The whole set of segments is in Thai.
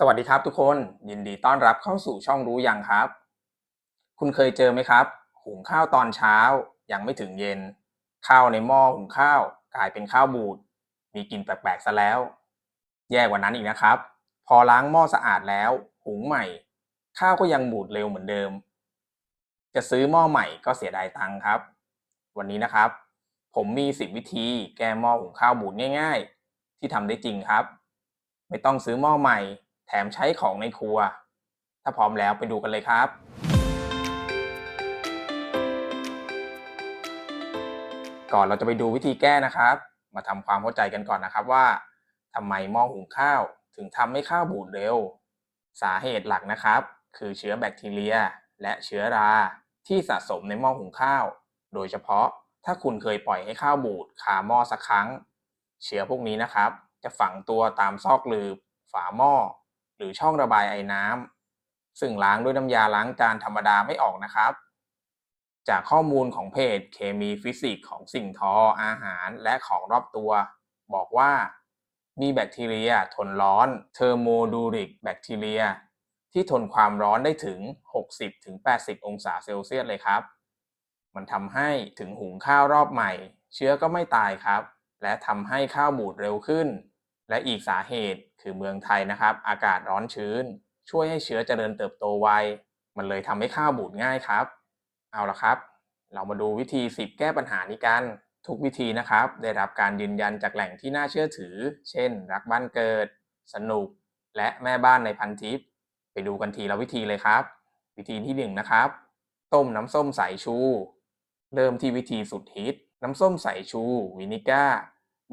สวัสดีครับทุกคนยินดีต้อนรับเข้าสู่ช่องรู้ยังครับ คุณเคยเจอไหมครับ หุงข้าวตอนเช้ายังไม่ถึงเย็น ข้าวในหม้อหุงข้าวกลายเป็นข้าวบูด มีกลิ่นแปลกๆซะแล้ว แย่กว่านั้นอีกนะครับ พอล้างหม้อสะอาดแล้ว หุงใหม่ ข้าวก็ยังบูดเร็วเหมือนเดิม จะซื้อหม้อใหม่ก็เสียดายตังค์ครับ วันนี้นะครับ ผมมีสิบวิธีแก้หม้อหุงข้าวบูดง่าย ๆ ที่ทำได้จริงครับ ไม่ต้องซื้อหม้อใหม่ แถมใช้ของในครัว ถ้าพร้อมแล้วไปดูกันเลยครับ ก่อนเราจะไปดูวิธีแก้นะครับ มาทำความเข้าใจกันก่อนนะครับว่าทำไมหม้อหุงข้าวถึงทำให้ข้าวบูดเร็ว สาเหตุหลักนะครับ คือเชื้อแบคทีเรีย และเชื้อราที่สะสมในหม้อหุงข้าว โดยเฉพาะถ้าคุณเคยปล่อยให้ข้าวบูดคาหม้อสักครั้ง เชื้อพวกนี้นะครับ จะฝังตัวตามซอกลืบ ฝาหม้อ หรือช่องระบายไอน้ำซึ่งล้างด้วยน้ำยาล้างจานธรรมดาไม่ออกนะครับ จากข้อมูลของเพจเคมีฟิสิกส์ของสิ่งทออาหารและของรอบตัว บอกว่ามีแบคทีเรียทนร้อนเทอร์โมดูริกแบคทีเรีย ที่ทนความร้อนได้ถึง 60-80 องศาเซลเซียสเลยครับ มันทำให้ถึงหุงข้าวรอบใหม่ เชื้อก็ไม่ตายครับ และทำให้ข้าวบูดเร็วขึ้น และอีกสาเหตุ คือเมืองไทยนะครับ อากาศร้อนชื้น ช่วยให้เชื้อเจริญเติบโตไว มันเลยทำให้ข้าวบูดง่ายครับ เอาละครับ เรามาดูวิธี 10 แก้ปัญหานี้กัน ทุกวิธีนะครับ ได้รับการยืนยันจากแหล่งที่น่าเชื่อถือ เช่น รักบ้านเกิด สนุก และแม่บ้านในพันทิป ไปดูกันทีละวิธีเลยครับ วิธีที่1นะครับ ต้มน้ำส้มสายชู เริ่มที่วิธีสุดฮิต น้ำส้มสายชู วินิก้า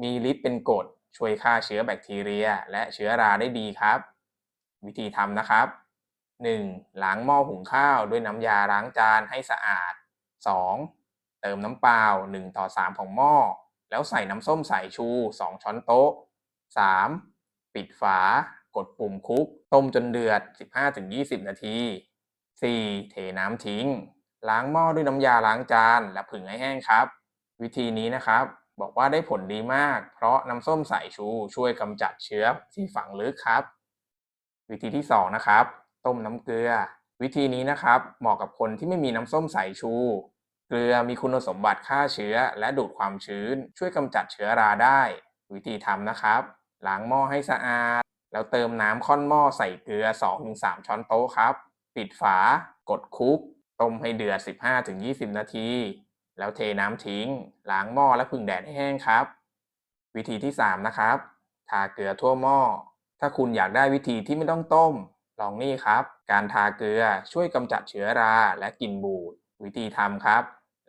มีฤทธิ์เป็นกรด ช่วยฆ่าเชื้อแบคทีเรีย และเชื้อราได้ดีครับ วิธีทำนะครับ 1. ล้างหม้อหุงข้าวด้วยน้ำยาล้างจานให้สะอาด 2. เติมน้ำเปล่า 1 ต่อ 3 ของหม้อ แล้วใส่น้ำส้มสายชู 2 ช้อนโต๊ะ 3. ปิดฝากดปุ่มคลุก ต้มจนเดือด 15-20 นาที 4. เทน้ำทิ้ง ล้างหม้อด้วยน้ำยาล้างจาน และผึ่งให้แห้งครับ วิธีนี้นะครับ บอกว่าได้ผลดีมาก เพราะน้ำส้มสายชูช่วยกำจัดเชื้อที่ฝังลึกครับ วิธีที่2นะครับ ต้มน้ำเกลือ วิธีนี้นะครับ เหมาะกับคนที่ไม่มีน้ำส้มสายชู เกลือมีคุณสมบัติฆ่าเชื้อ และดูดความชื้น ช่วยกำจัดเชื้อราได้ วิธีทำนะครับ ล้างหม้อให้สะอาด แล้วเติมน้ำค่อนหม้อใส่เกลือ 2-3 ช้อนโต๊ะครับ ปิดฝา กดคุก ต้มให้เดือด 15-20 นาที แล้วเทน้ำทิ้ง ล้างหม้อและผึ่งแดดให้แห้งครับ วิธีที่ 3 นะครับทาเกลือทั่วหม้อ ถ้าคุณอยากได้วิธีที่ไม่ต้องต้ม ลองนี่ครับ การทาเกลือช่วยกำจัดเชื้อราและกลิ่นบูด วิธีทำครับ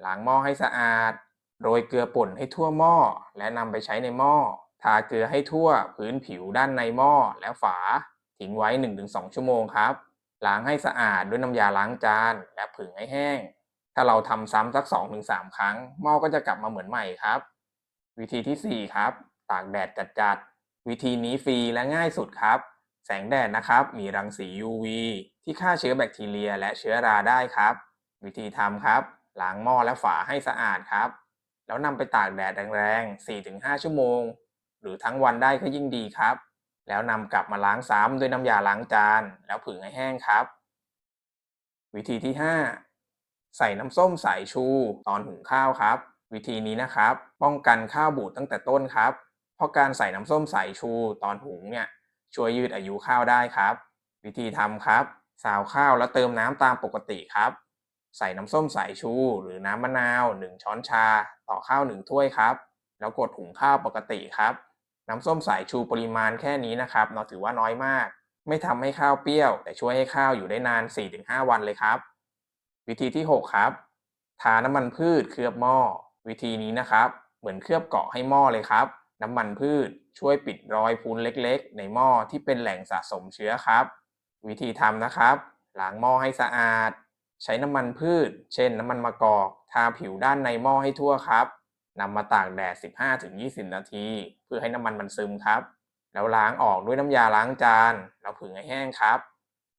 ล้างหม้อให้สะอาด โรยเกลือป่นให้ทั่วหม้อ และนำไปใช้ในหม้อ ทาเกลือให้ทั่วพื้นผิวด้านในหม้อและฝา ทิ้งไว้ 1-2 ชั่วโมงครับ ล้างให้สะอาดด้วยน้ำยาล้างจาน และผึ่งให้แห้ง ถ้าเราทำซ้ำสัก2-3 ครั้ง หม้อก็จะกลับมาเหมือนใหม่ครับ วิธีที่ 4 ครับ ตากแดดจัดๆ วิธีนี้ฟรีและง่ายสุดครับ แสงแดดนะครับ มีรังสี UV ที่ฆ่าเชื้อแบคทีเรียและเชื้อราได้ครับ วิธีทำครับ ล้างหม้อและฝาให้สะอาดครับ แล้วนำไปตากแดดแรงๆ 4-5 ชั่วโมง หรือทั้งวันได้ก็ยิ่งดีครับ แล้วนำกลับมาล้างซ้ำด้วยน้ำยาล้างจาน แล้วผึ่งให้แห้งครับ วิธีที่ 5 ใส่น้ำส้มสายชู ตอนหุงข้าวครับ วิธีนี้นะครับ ป้องกันข้าวบูดตั้งแต่ต้นครับ เพราะการใส่น้ำส้มสายชูตอนหุงเนี่ยช่วยยืดอายุข้าวได้ครับ วิธีทำครับ สาวข้าวแล้วเติมน้ำตามปกติครับ ใส่น้ำส้มสายชู หรือน้ำมะนาว 1 ช้อนชา ต่อข้าว 1 ถ้วยครับ แล้วกดหุงข้าวปกติครับ น้ำส้มสายชูปริมาณแค่นี้นะครับเราถือว่าน้อยมาก ไม่ทำให้ข้าวเปรี้ยว แต่ช่วยให้ข้าวอยู่ได้นาน 4-5 วันเลยครับ วิธีที่ 6 ครับ ทาน้ำมันพืชเคลือบหม้อ วิธีนี้นะครับ เหมือนเคลือบเกาะให้หม้อเลยครับ น้ำมันพืชช่วยปิดรอยพูนเล็กๆ ในหม้อที่เป็นแหล่งสะสมเชื้อครับ วิธีทำนะครับ ล้างหม้อให้สะอาด ใช้น้ำมันพืช เช่น น้ำมันมะกอก ทาผิวด้านในหม้อให้ทั่วครับนำมาตากแดด 15-20 นาที เพื่อให้น้ำมันมันซึมครับ แล้วล้างออกด้วยน้ำยาล้างจาน แล้วผึ่งให้แห้งครับ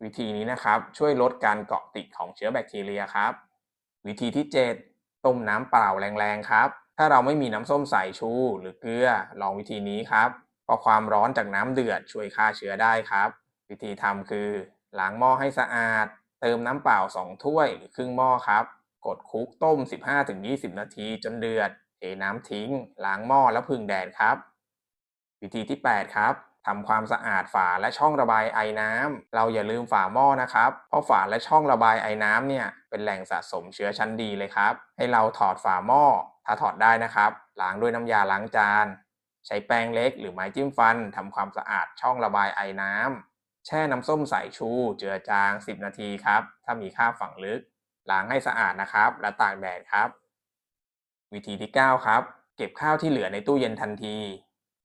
วิธีนี้นะครับช่วยลดการเกาะติดของเชื้อแบคทีเรียครับ วิธีที่ 7 ต้มน้ำเปล่าแรงๆครับ ถ้าเราไม่มีน้ำส้มสายชูหรือเกลือลองวิธีนี้ครับเพราะความร้อนจากน้ำเดือดช่วยฆ่าเชื้อได้ครับ วิธีทำคือล้างหม้อให้สะอาด เติมน้ำเปล่า 2 ถ้วยหรือครึ่งหม้อครับ กดคุกต้ม 15-20 นาทีจนเดือดเทน้ำทิ้ง ล้างหม้อแล้วพึ่งแดดครับ วิธีที่ 8 ครับ ทำความสะอาดฝาและช่องระบายไอน้ำเราอย่าลืมฝาหม้อนะครับ เพราะฝาและช่องระบายไอน้ำเนี่ยเป็นแหล่งสะสมเชื้อชั้นดีเลยครับ ให้เราถอดฝาหม้อ ถ้าถอดได้นะครับล้างด้วยน้ำยาล้างจาน ใช้แปรงเล็กหรือไม้จิ้มฟันทำความสะอาดช่องระบายไอน้ำแช่น้ำส้มสายชู เจือจาง 10 นาทีครับ ถ้ามีคราบฝังลึกล้างให้สะอาดนะครับ และตากแดดครับ วิธีที่ 9 ครับ เก็บข้าวที่เหลือในตู้เย็นทันที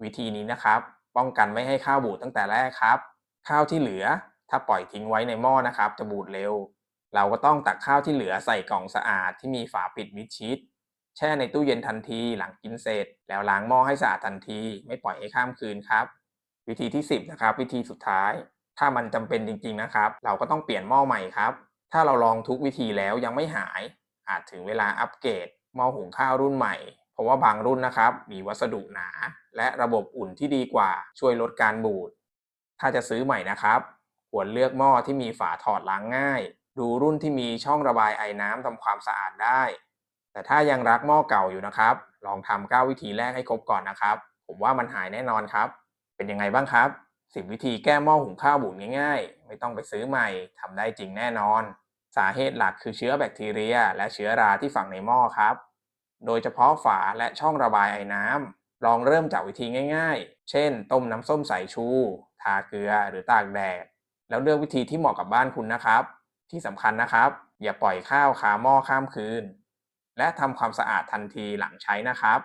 วิธีนี้นะครับ ป้องกันไม่ให้ข้าวบูดตั้งแต่แรกครับ ข้าวที่เหลือถ้าปล่อยทิ้งไว้ในหม้อนะครับ จะบูดเร็ว เราก็ต้องตักข้าวที่เหลือใส่กล่องสะอาดที่มีฝาปิดมิดชิด แช่ในตู้เย็นทันทีหลังกินเสร็จ แล้วล้างหม้อให้สะอาดทันที ไม่ปล่อยให้ข้ามคืนครับ วิธีที่ 10 นะครับ วิธีสุดท้าย ถ้ามันจำเป็นจริงๆนะครับ เราก็ต้องเปลี่ยนหม้อใหม่ครับ ถ้าเราลองทุกวิธีแล้วยังไม่หาย อาจถึงเวลาอัปเกรดหม้อหุงข้าวรุ่นใหม่ เพราะว่าบางรุ่นนะครับ มีวัสดุหนา และระบบอุ่นที่ดีกว่าช่วยลดการบูด ถ้าจะซื้อใหม่นะครับ ควรเลือกหม้อที่มีฝาถอดล้างง่าย ดูรุ่นที่มีช่องระบายไอ้น้ำทำความสะอาดได้ แต่ถ้ายังรักหม้อเก่าอยู่นะครับ ลองทำ9วิธีแรกให้ครบก่อนนะครับ ผมว่ามันหายแน่นอนครับ เป็นยังไงบ้างครับ 10 วิธีแก้หม้อหุงข้าวบูดง่าย ๆ ไม่ต้องไปซื้อใหม่ทำได้จริงแน่นอน สาเหตุหลักคือเชื้อแบคทีเรีย และเชื้อราที่ฝังในหม้อครับ โดยเฉพาะฝาและช่องระบายไอน้ำลองเริ่มจากวิธีง่ายๆ เช่น ต้มน้ำส้มสายชู ทาเกลือหรือตากแดด แล้วเลือกวิธีที่เหมาะกับบ้านคุณนะครับ ที่สำคัญนะครับ อย่าปล่อยข้าวคาหม้อข้ามคืน และทำความสะอาดทันทีหลังใช้นะครับ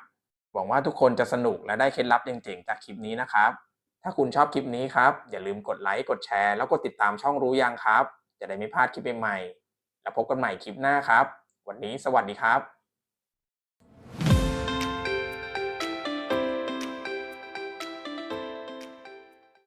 หวังว่าทุกคนจะสนุกและได้เคล็ดลับเจ๋งๆ จากคลิปนี้นะครับ ถ้าคุณชอบคลิปนี้ครับ อย่าลืมกดไลค์กดแชร์แล้วกดติดตามช่องรู้ยังครับ จะได้ไม่พลาดคลิปใหม่ๆแล้วพบกันใหม่คลิปหน้าครับ วันนี้สวัสดีครับ